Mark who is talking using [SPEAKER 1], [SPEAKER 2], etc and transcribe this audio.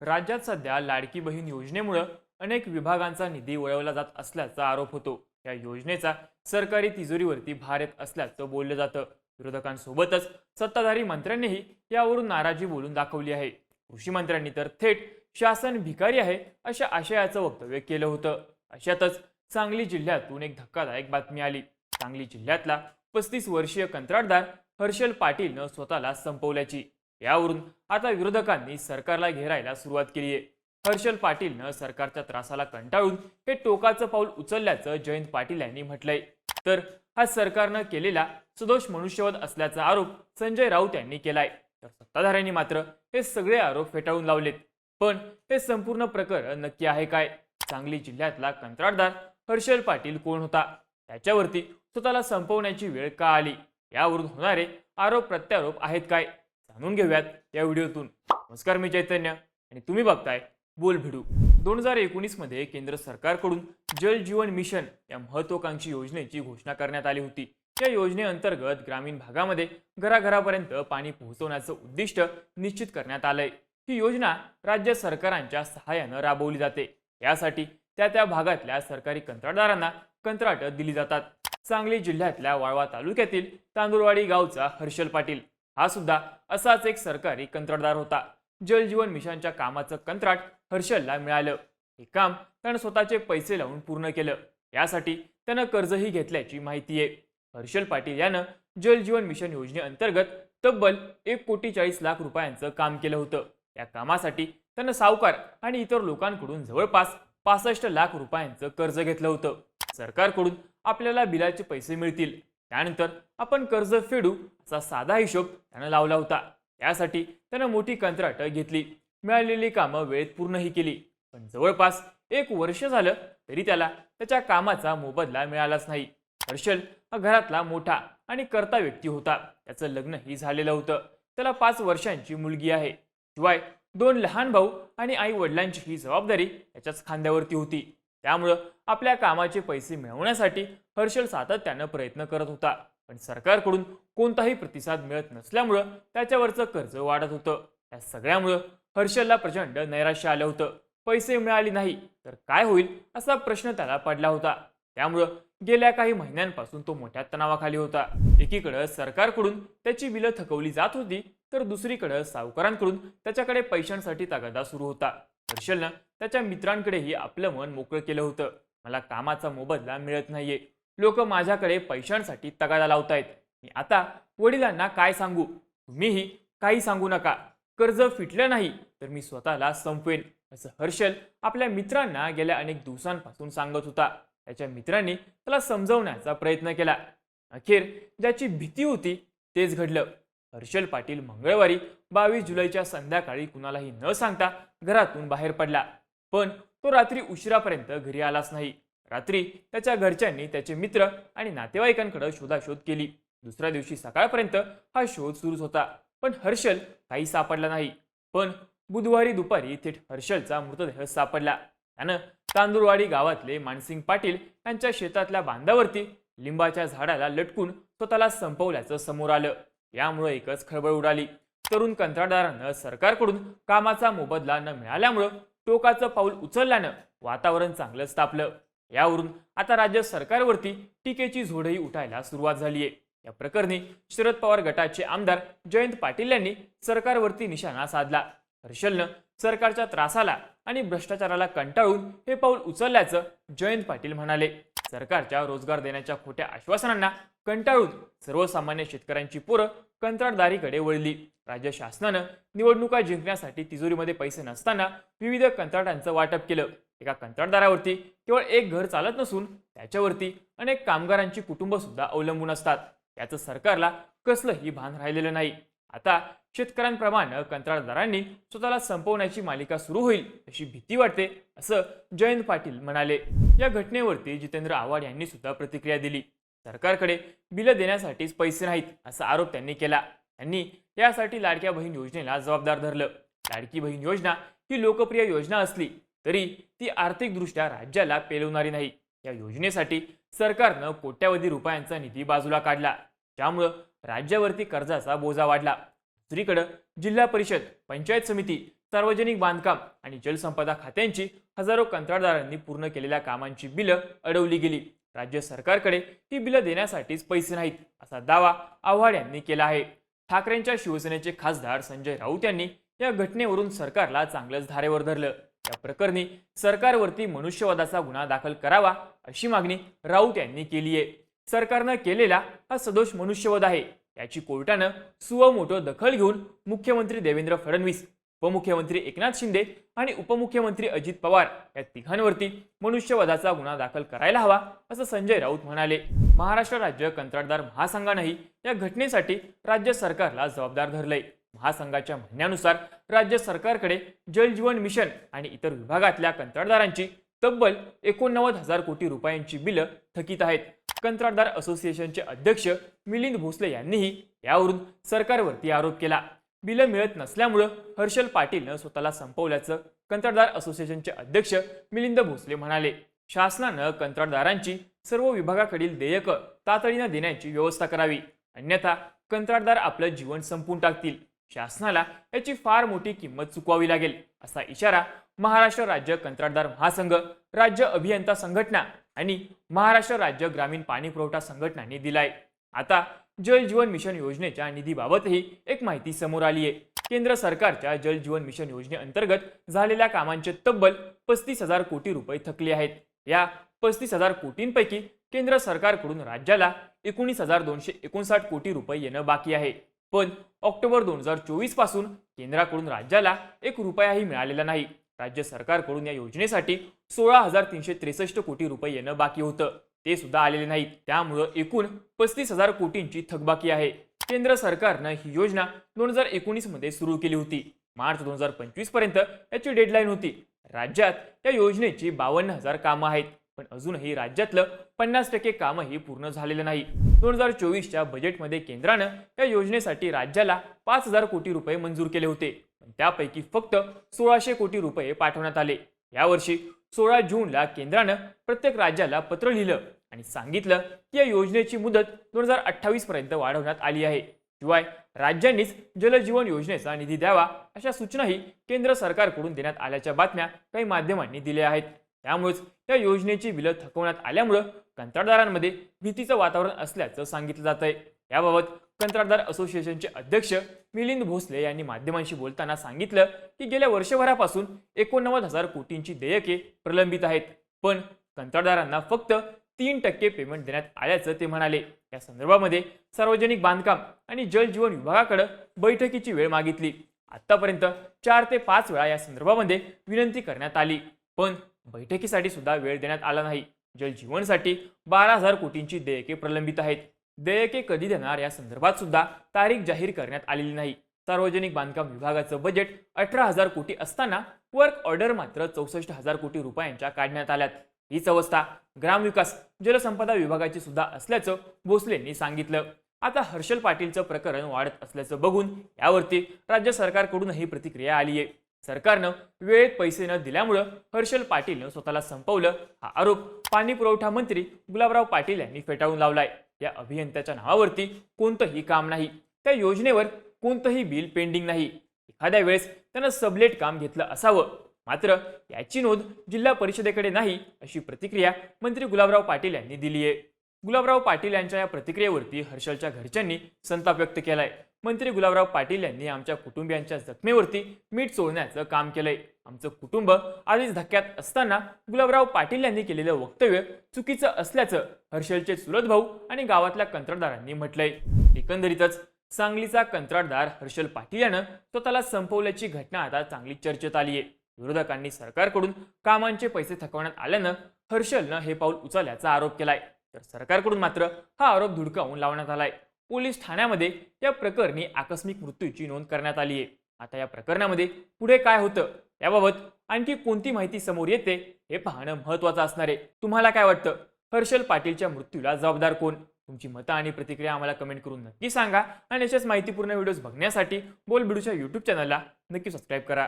[SPEAKER 1] राज्यात सध्या लाडकी बहीण योजनेमुळं अनेक विभागांचा निधी वळवला जात असल्याचा आरोप होतो. या योजनेचा सरकारी तिजोरीवरती भार येत असल्याचं बोललं जातं. विरोधकांसोबतच सत्ताधारी मंत्र्यांनीही यावरून नाराजी बोलून दाखवली आहे. कृषी मंत्र्यांनी तर थेट शासन भिकारी आहे अशा आशयाचं वक्तव्य केलं होतं. अशातच सांगली जिल्ह्यातून एक धक्कादायक बातमी आली. सांगली जिल्ह्यातला पस्तीस वर्षीय कंत्राटदार हर्षल पाटीलनं स्वतःला संपवल्याची. यावरून आता विरोधकांनी सरकारला घेरायला सुरुवात केली आहे. हर्षल पाटीलनं सरकारच्या त्रासाला कंटाळून हे टोकाचं पाऊल उचलल्याचं जयंत पाटील यांनी म्हटलंय. तर हा सरकारनं केलेला सदोष मनुष्यवध असल्याचा आरोप संजय राऊत यांनी केलाय. तर सत्ताधाऱ्यांनी मात्र हे सगळे आरोप फेटाळून लावलेत. पण हे संपूर्ण प्रकरण नक्की आहे काय? सांगली जिल्ह्यातला कंत्राटदार हर्षल पाटील कोण होता? त्याच्यावरती स्वतःला संपवण्याची वेळ का आली? यावरून होणारे आरोप प्रत्यारोप आहेत काय? जाणून घेऊयात या व्हिडिओतून. नमस्कार मी चैतन्य आणि तुम्ही बघताय बोल भिडू. दोन हजार एकोणीसमध्ये केंद्र सरकारकडून जल जीवन मिशन या महत्वाकांक्षी योजनेची घोषणा करण्यात आली होती. या योजनेअंतर्गत ग्रामीण भागामध्ये घराघरापर्यंत पाणी पोहोचवण्याचं उद्दिष्ट निश्चित करण्यात आलंय. ही योजना राज्य सरकारांच्या सहाय्यानं राबवली जाते. यासाठी त्या त्या भागातल्या सरकारी कंत्राटदारांना कंत्राट दिली जातात. सांगली जिल्ह्यातल्या वाळवा तालुक्यातील तांदुळवाडी गावचा हर्षल पाटील हा सुद्धा असाच एक सरकारी कंत्राटदार होता जल जीवन मिशनच्या कामाचं कंत्राट हर्षलला मिळालं. हे काम त्यानं स्वतःचे पैसे लावून पूर्ण केलं. यासाठी त्यानं कर्जही घेतल्याची माहिती आहे हर्षल पाटील यानं जल जीवन मिशन योजनेअंतर्गत तब्बल एक कोटी चाळीस लाख रुपयांचं काम केलं होतं. या कामासाठी त्यानं सावकार आणि इतर लोकांकडून जवळपास पासष्ट लाख रुपयांचं कर्ज घेतलं होतं. सरकारकडून आपल्याला बिलाचे पैसे मिळतील. त्यानंतर आपण कर्ज फेडू असा साधा हिशोब त्यानं लावला होता. यासाठी त्यानं मोठी कंत्राट घेतली. मिळालेली कामं वेळेत पूर्णही केली. पण जवळपास एक वर्ष झालं तरी त्याला त्याच्या कामाचा मोबदला मिळालाच नाही. हर्षल हा घरातला मोठा आणि कर्ता व्यक्ती होता. त्याचं लग्नही झालेलं होतं. त्याला पाच वर्षांची मुलगी आहे. शिवाय दोन लहान भाऊ आणि आई वडिलांची ही जबाबदारी त्याच्याच खांद्यावरती होती. त्यामुळं आपल्या कामाचे पैसे मिळवण्यासाठी हर्षल सातत्यानं प्रयत्न करत होता. पण सरकारकडून कोणताही प्रतिसाद मिळत नसल्यामुळं त्याच्यावरचं कर्ज वाढत होतं. या सगळ्यामुळं हर्षलला प्रचंड नैराश्य आलं होतं. पैसे मिळाले नाही तर काय होईल असा प्रश्न त्याला पडला होता. त्यामुळं गेल्या काही महिन्यांपासून तो मोठ्या तणावाखाली होता. एकीकडं सरकारकडून त्याची बिलं थकवली जात होती तर दुसरीकडं सावकारांकडून त्याच्याकडे पैशांसाठी तगादा सुरू होता. हर्षलनं त्याच्या मित्रांकडेही आपलं मन मोकळं केलं होतं. मला कामाचा मोबदला मिळत नाहीये. लोक माझ्याकडे पैशांसाठी तगादा लावतायत. मी आता वडिलांना काय सांगू? तुम्हीही काही सांगू नका. कर्ज फिटलं नाही तर मी स्वतःला संपवेन असं हर्षल आपल्या मित्रांना गेल्या अनेक दिवसांपासून सांगत होता. त्याच्या मित्रांनी त्याला समजवण्याचा प्रयत्न केला. अखेर ज्याची भीती होती तेच घडलं. हर्षल पाटील मंगळवारी बावीस जुलैच्या संध्याकाळी कुणालाही न सांगता घरातून बाहेर पडला. पण तो रात्री उशिरापर्यंत घरी आलाच नाही. रात्री त्याच्या घरच्यांनी त्याचे मित्र आणि नातेवाईकांकडे शोधाशोध केली. दुसऱ्या दिवशी सकाळपर्यंत हा शोध सुरूच होता. पण हर्षल काही सापडला नाही. पण बुधवारी दुपारी थेट हर्षलचा मृतदेह सापडला. त्यानं तांदूळवाडी गावातले मानसिंग पाटील यांच्या शेतातल्या बांधावरती लिंबाच्या झाडाला लटकून स्वतःला संपवल्याचं समोर आलं. यामुळे एकच खळबळ उडाली. तरुण कंत्राटदारानं सरकारकडून कामाचा मोबदला न मिळाल्यामुळं टोकाचं पाऊल उचलल्यानं वातावरण चांगलंच तापलं. यावरून आता राज्य सरकारवरती टीकेची झोडही उठायला सुरुवात झाली आहे. या प्रकरणी शरद पवार गटाचे आमदार जयंत पाटील यांनी सरकारवरती निशाणा साधला. हर्षलनं सरकारच्या त्रासाला आणि भ्रष्टाचाराला कंटाळून हे पाऊल उचलल्याचं जयंत पाटील म्हणाले. सरकारच्या रोजगार देण्याच्या खोट्या आश्वासनांना कंटाळून सर्वसामान्य शेतकऱ्यांची पोरं कंत्राटदारीकडे वळली. राज्य शासनानं निवडणुका जिंकण्यासाठी तिजोरीमध्ये पैसे नसताना विविध कंत्राटांचं वाटप केलं. एका कंत्राटदारावरती केवळ एक घर चालत नसून त्याच्यावरती अनेक कामगारांची कुटुंब सुद्धा अवलंबून असतात. याचं सरकारला कसलंही भान राहिलेलं नाही. आता शेतकऱ्यांप्रमाणे कंत्राटदारांनी स्वतःला संपवण्याची मालिका सुरू होईल अशी भीती वाटते असं जयंत पाटील म्हणाले. या घटनेवरती जितेंद्र आव्हाड यांनी सुद्धा प्रतिक्रिया दिली. सरकारकडे बिलं देण्यासाठीच पैसे नाहीत असा आरोप त्यांनी केला. त्यांनी यासाठी लाडक्या बहीण योजनेला जबाबदार धरलं. लाडकी बहीण योजना ही लोकप्रिय योजना असली तरी ती आर्थिकदृष्ट्या राज्याला पेलवणारी नाही. या योजनेसाठी सरकारनं कोट्यावधी रुपयांचा निधी बाजूला काढला. त्यामुळं राज्यावरती कर्जाचा बोजा वाढला. दुसरीकडे जिल्हा परिषद पंचायत समिती सार्वजनिक बांधकाम आणि जलसंपदा खात्यांची हजारो कंत्राटदारांनी पूर्ण केलेल्या कामांची बिलं अडवली गेली. राज्य सरकारकडे ही बिलं देण्यासाठीच पैसे नाहीत असा दावा आव्हाड यांनी केला आहे. ठाकरेंच्या शिवसेनेचे खासदार संजय राऊत यांनी या घटनेवरून सरकारला चांगलंच धारेवर धरलं. या प्रकरणी सरकारवरती मनुष्यवादाचा गुन्हा दाखल करावा अशी मागणी राऊत यांनी केली आहे सरकारनं केलेला हा सदोष मनुष्यवध आहे. याची कोर्टानं सुवमोटो दखल घेऊन मुख्यमंत्री देवेंद्र फडणवीस उपमुख्यमंत्री एकनाथ शिंदे आणि उपमुख्यमंत्री अजित पवार या तिघांवरती मनुष्यवधाचा गुन्हा दाखल करायला हवा असं संजय राऊत म्हणाले. महाराष्ट्र राज्य कंत्राटदार महासंघानंही या घटनेसाठी राज्य सरकारला जबाबदार धरलंय. महासंघाच्या म्हणण्यानुसार राज्य सरकारकडे जल जीवन मिशन आणि इतर विभागातल्या कंत्राटदारांची तब्बल एकोणनव्वद हजार कोटी रुपयांची बिलं थकीत आहेत. कंत्राटदार असोसिएशनचे अध्यक्ष मिलिंद भोसले यांनीही यावरून सरकारवरती आरोप केला. बिलं मिळत नसल्यामुळं हर्षल पाटीलनं स्वतःला संपवल्याचं कंत्राटदार असोसिएशनचे अध्यक्ष मिलिंद भोसले म्हणाले. शासनानं कंत्राटदारांची सर्व विभागाकडील देयकं तातडीनं देण्याची व्यवस्था करावी. अन्यथा कंत्राटदार आपलं जीवन संपून टाकतील. शासनाला याची फार मोठी किंमत चुकवावी लागेल असा इशारा महाराष्ट्र राज्य कंत्राटदार महासंघ राज्य अभियंता संघटना आणि महाराष्ट्र राज्य ग्रामीण पाणी पुरवठा संघटनांनी दिलाय. आता जल जीवन मिशन योजनेच्या निधीबाबतही एक माहिती समोर आली आहे. केंद्र सरकारच्या जल जीवन मिशन योजनेअंतर्गत झालेल्या कामांचे तब्बल पस्तीस हजार कोटी रुपये थकले आहेत. या पस्तीस हजार कोटींपैकी केंद्र सरकारकडून राज्याला एकोणीस हजार दोनशे एकोणसाठ कोटी रुपये येणं बाकी आहे. पण ऑक्टोबर दोन हजार चोवीसपासून केंद्राकडून राज्याला एक रुपयाही मिळालेला नाही. राज्य सरकारकडून या योजनेसाठी सोळा हजार तीनशे त्रेसष्ट कोटी रुपये येणं बाकी होतं. ते सुद्धा आलेले नाहीत. त्यामुळं एकूण पस्तीस हजार कोटींची थकबाकी आहे. केंद्र सरकारनं ही योजना दोन हजार एकोणीसमध्ये सुरू केली होती. मार्च दोन हजार पंचवीसपर्यंत याची डेडलाईन होती. राज्यात या योजनेची बावन्न हजार कामं आहेत. पण अजूनही राज्यातलं पन्नास टक्के कामही पूर्ण झालेलं नाही. दोन हजार चोवीसच्या बजेटमध्ये केंद्रानं या योजनेसाठी राज्याला पाच हजार कोटी रुपये मंजूर केले होते. त्यापैकी फक्त सोळाशे कोटी रुपये पाठवण्यात आले. यावर्षी सोळा जूनला केंद्रानं प्रत्येक राज्याला पत्र लिहिलं आणि सांगितलं की या योजनेची मुदत दोन हजार अठ्ठावीस पर्यंत वाढवण्यात आली आहे. शिवाय राज्यांनीच जलजीवन योजनेचा निधी द्यावा अशा सूचनाही केंद्र सरकारकडून देण्यात आल्याच्या बातम्या काही माध्यमांनी दिल्या आहेत. त्यामुळेच या योजनेची बिलं थकवण्यात आल्यामुळं कंत्राटदारांमध्ये भीतीचं वातावरण असल्याचं सांगितलं जात आहे याबाबत कंत्राटदार असोसिएशनचे अध्यक्ष मिलिंद भोसले यांनी माध्यमांशी बोलताना सांगितलं की गेल्या वर्षभरापासून एकोणनव्वद हजार कोटींची देयके प्रलंबित आहेत. पण कंत्राटदारांना फक्त तीन टक्के पेमेंट देण्यात आल्याचं ते म्हणाले. या संदर्भामध्ये सार्वजनिक बांधकाम आणि जलजीवन विभागाकडे बैठकीची वेळ मागितली. आतापर्यंत चार ते पाच वेळा या संदर्भामध्ये विनंती करण्यात आली. पण बैठकीसाठी सुद्धा वेळ देण्यात आला नाही. जलजीवनसाठी बारा हजार कोटींची देयके प्रलंबित आहेत. देयके कधी देणार या संदर्भात सुद्धा तारीख जाहीर करण्यात आलेली नाही. सार्वजनिक बांधकाम विभागाचं बजेट अठरा हजार कोटी असताना वर्क ऑर्डर मात्र चौसष्ट हजार कोटी रुपयांच्या काढण्यात आल्यात. हीच अवस्था ग्रामविकास जलसंपदा विभागाची सुद्धा असल्याचं भोसलेंनी सांगितलं. आता हर्षल पाटीलचं प्रकरण वाढत असल्याचं बघून यावरती राज्य सरकारकडूनही प्रतिक्रिया आली आहे सरकारनं वेळेत पैसे न दिल्यामुळं हर्षल पाटीलनं स्वतःला संपवलं हा आरोप पाणी पुरवठा मंत्री गुलाबराव पाटील यांनी फेटाळून लावलाय. या अभियंत्याच्या नावावरती कोणतंही काम नाही. त्या योजनेवर कोणतंही बिल पेंडिंग नाही. एखाद्या वेळेस त्यानं सबलेट काम घेतलं असावं. मात्र याची नोंद जिल्हा परिषदेकडे नाही अशी प्रतिक्रिया मंत्री गुलाबराव पाटील यांनी दिली आहे गुलाबराव पाटील यांच्या या प्रतिक्रियेवरती हर्षलच्या घरच्यांनी संताप व्यक्त केलाय. मंत्री गुलाबराव पाटील यांनी आमच्या कुटुंबियांच्या जखमेवरती मीठ चोळण्याचं काम केलंय. आमचं कुटुंब आधीच धक्क्यात असताना गुलाबराव पाटील यांनी केलेलं वक्तव्य चुकीचं असल्याचं हर्षलचे चुलत भाऊ आणि गावातल्या कंत्राटदारांनी म्हटलंय. एकंदरीतच सांगलीचा कंत्राटदार हर्षल पाटील यानं स्वतःला संपवल्याची घटना आता चांगली चर्चेत आली आहे विरोधकांनी सरकारकडून कामांचे पैसे थकवण्यात आल्यानं हर्षलनं हे पाऊल उचलल्याचा आरोप केलाय. तर सरकारकडून मात्र हा आरोप धुडकावून लावण्यात आलाय. पोलीस ठाण्यामध्ये या प्रकरणी आकस्मिक मृत्यूची नोंद करण्यात आली आहे. आता या प्रकरणामध्ये पुढे काय होतं याबाबत आणखी कोणती माहिती समोर येते हे पाहणं महत्वाचं असणार आहे. तुम्हाला काय वाटतं? हर्षल पाटीलच्या मृत्यूला जबाबदार कोण? तुमची मतं आणि प्रतिक्रिया आम्हाला कमेंट करून नक्की सांगा आणि अशाच माहितीपूर्ण व्हिडिओज बघण्यासाठी बोलबिडूच्या यूट्यूब चॅनलला नक्की सबस्क्राईब करा.